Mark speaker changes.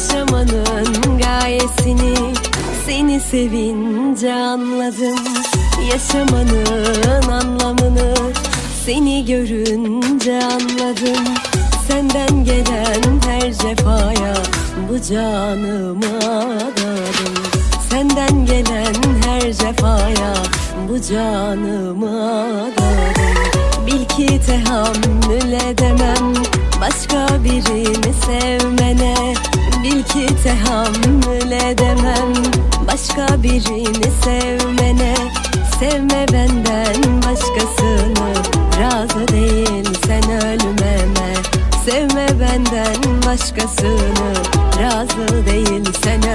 Speaker 1: Yaşamanın gayesini seni sevince anladım. Yaşamanın anlamını seni görünce anladım. Senden gelen her cefaya bu canımı adadım. Senden gelen her cefaya bu canımı adadım. Bil ki tehammül edemem ki tehammül edemem. Başka birini sevmene Sevme benden başkasını. Razı değil sen ölmeme Sevme benden başkasını. Razı değil sen ölmeme